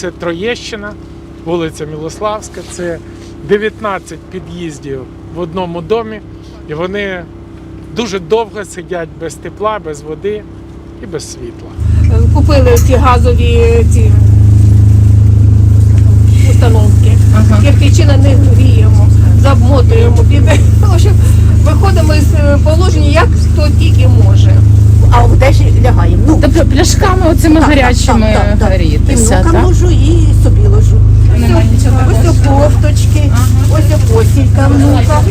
це Троєщина, вулиця Мілославська, це 19 під'їздів в одному домі, і вони дуже довго сидять без тепла, без води і без світла. Купили ці газові ці установки. Кирпичі на них гріємо, замотуємо під. Виходимо е, положення, як хто тільки може. А в одежі лягаємо. Ну, Тобто пляшками оцими так, гарячими так, так, грітися, так? можу і собі ложу. Ось ось кофточки, ось о посілька внука.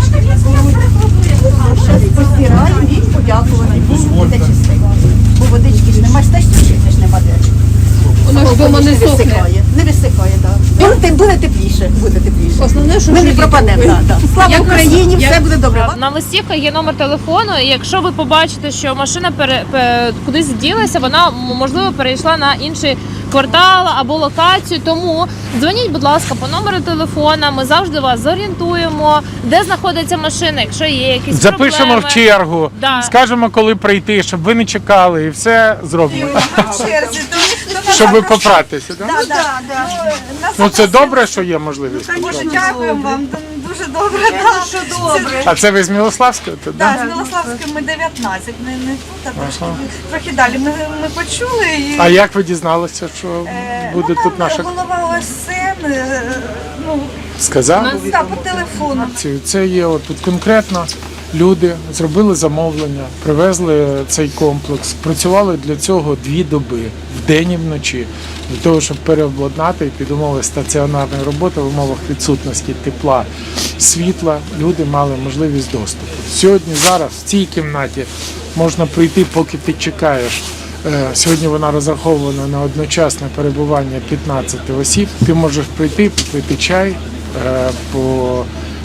Зараз постираємо і подякувати. Буде чистенько. Бо водички ж немає, теж сушити ж нема де. Воно ж дома не сохне. висихає. Не висихає, так. Ну, тим буде тепліше, буде тепліше. Основне, що Ми не пропадемо. Слава Як Україні, як- все буде добре. На листівках є номер телефону. І якщо ви побачите, що машина пере, пе- кудись ділася, вона м, можливо перейшла на інший квартал або локацію. Тому дзвоніть, будь ласка, по номеру телефона. Ми завжди вас зорієнтуємо, де знаходиться машина, якщо є якісь Запишемо проблеми. в чергу, Да. скажемо, коли прийти, щоб ви не чекали, і все зробимо. черзі, Щоб попратися. Да? да, да, да. Ну це добре, що є можливість. Дякуємо вам. Дуже добре. Дуже добре. А це ви з Мілославського? тут, да? Так, з Милославської ми 19, не, не тут, а трошки, трохи далі. Ми, ми почули і А як ви дізналися, що е, буде ну, тут нам наша голова ОСН, е, ну, сказав? так, по телефону. Це, це є от тут конкретно люди зробили замовлення, привезли цей комплекс, працювали для цього дві доби, вдень і вночі, для того, щоб переобладнати і під умови стаціонарної роботи в умовах відсутності тепла, світла, люди мали можливість доступу. Сьогодні, зараз в цій кімнаті можна прийти, поки ти чекаєш. Е, Сьогодні вона розрахована на одночасне перебування 15 осіб. Ти можеш прийти, попити чай, е,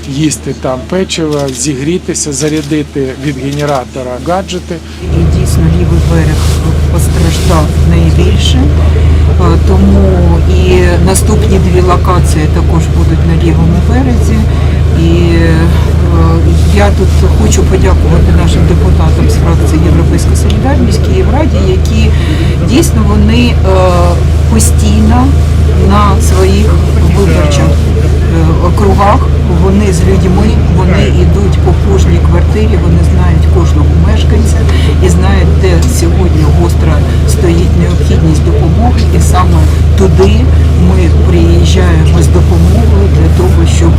поїсти там печиво, зігрітися, зарядити від генератора гаджети. І дійсно лівий берег постраждав найбільше. Тому і наступні дві локації також будуть на лівому березі. І е, я тут хочу подякувати нашим депутатам з фракції Європейська Солідарність Київраді, які дійсно вони е, постійно на своїх виборчих е, округах. Вони з людьми, вони йдуть по кожній квартирі, вони знають кожного мешканця і знають, де сьогодні гостро стоїть необхідність допомоги, і саме туди ми приїжджаємо з допомогою для того, щоб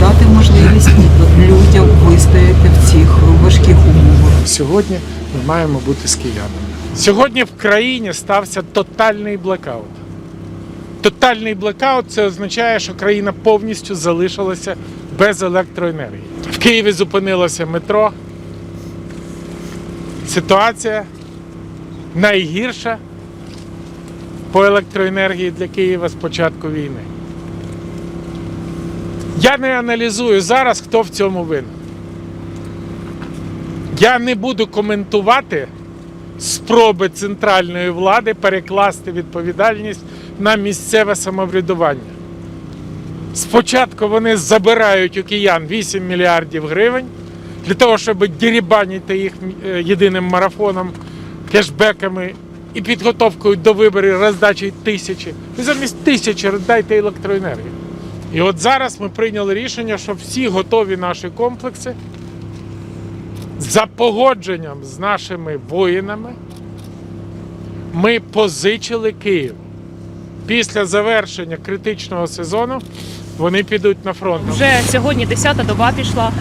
дати можливість людям вистояти в цих важких умовах. Сьогодні ми маємо бути з киянами. Сьогодні в країні стався тотальний блекаут. Тотальний блекаут це означає, що країна повністю залишилася без електроенергії. В Києві зупинилося метро. Ситуація найгірша по електроенергії для Києва з початку війни. Я не аналізую зараз, хто в цьому винен. Я не буду коментувати спроби центральної влади перекласти відповідальність на місцеве самоврядування. Спочатку вони забирають у киян 8 мільярдів гривень для того, щоб дірібаніти їх е, єдиним марафоном, кешбеками і підготовкою до виборів роздачі тисячі. Ви замість тисячі роздайте електроенергію. І от зараз ми прийняли рішення, що всі готові наші комплекси за погодженням з нашими воїнами ми позичили Київ. Після завершення критичного сезону вони підуть на фронт. Вже сьогодні 10-та доба пішла.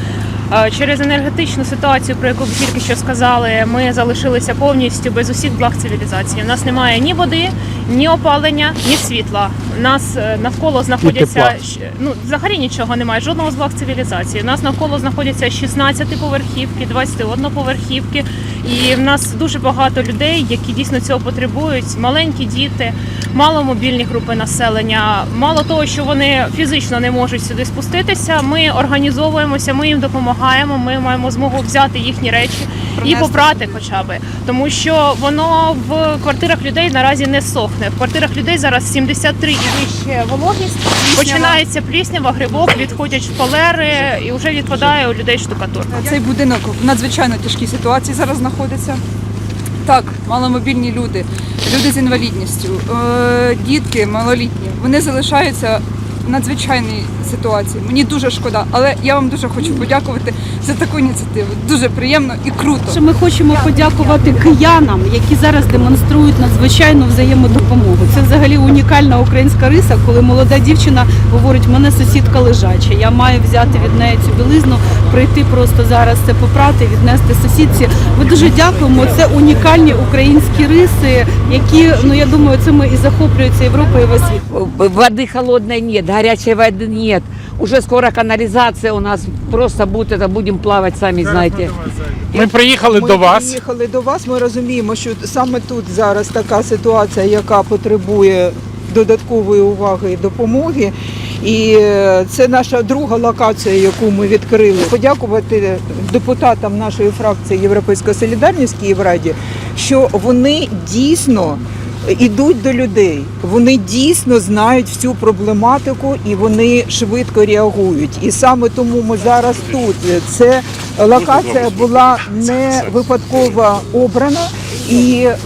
Е, Через енергетичну ситуацію, про яку ви тільки що сказали, ми залишилися повністю без усіх благ цивілізації. У нас немає ні води, ні опалення, ні світла. У нас е, навколо знаходяться ну взагалі нічого немає, жодного з благ цивілізації. У нас навколо знаходяться 16 поверхівки, 21 поверхівки, і в нас дуже багато людей, які дійсно цього потребують. Маленькі діти, маломобільні групи населення. Мало того, що вони фізично не можуть сюди спуститися. Ми організовуємося, ми їм допомагаємо. Ми маємо змогу взяти їхні речі і попрати, хоча би тому, що воно в квартирах людей наразі не сохне. В квартирах людей зараз 73 і вище вологість. Починається пліснява, грибок, відходять шпалери і вже відпадає у людей штукатурка. Цей будинок в надзвичайно тяжкій ситуації зараз знаходиться. Так, маломобільні люди люди з інвалідністю, е, дітки малолітні, вони залишаються надзвичайній ситуації. Мені дуже шкода, але я вам дуже хочу подякувати за таку ініціативу. Дуже приємно і круто. Що ми хочемо подякувати киянам, які зараз демонструють надзвичайну взаємодопомогу. Це взагалі унікальна українська риса, коли молода дівчина говорить, мене сусідка лежача. Я маю взяти від неї цю білизну, прийти просто зараз це попрати, віднести сусідці. Ми дуже дякуємо. Це унікальні українські риси, які ну я думаю, цим і захоплюється Європа і весь світ. Воды холодной нет, горячей воды нет. Уже скоро канализация у нас просто будет, это будем плавать, сами знаете. Ми приїхали Ми до вас. приїхали до вас. Ми розуміємо, що саме тут зараз така ситуація, яка потребує додаткової уваги і допомоги. І е, це наша друга локація, яку ми відкрили. Подякувати депутатам нашої фракції Європейська Солідарність в Київраді, що вони дійсно ідуть до людей. Вони дійсно знають всю проблематику і вони швидко реагують. І саме тому ми зараз тут. Це локація була не випадково обрана. І е,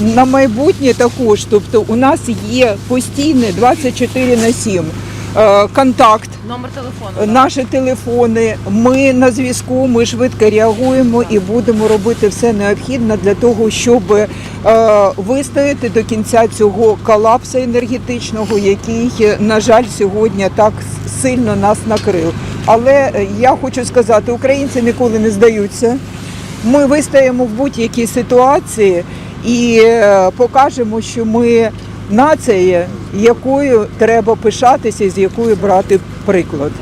на майбутнє також, тобто у нас є постійне 24 на 7 е, контакт Номер телефону. наші телефони. Ми на зв'язку, ми швидко реагуємо і будемо робити все необхідне для того, щоб е, вистояти до кінця цього колапсу енергетичного, який, на жаль, сьогодні так сильно нас накрив. Але е, я хочу сказати, українці ніколи не здаються. Ми вистоїмо в будь-якій ситуації і е, покажемо, що ми нація, якою треба пишатися з якою брати приклад.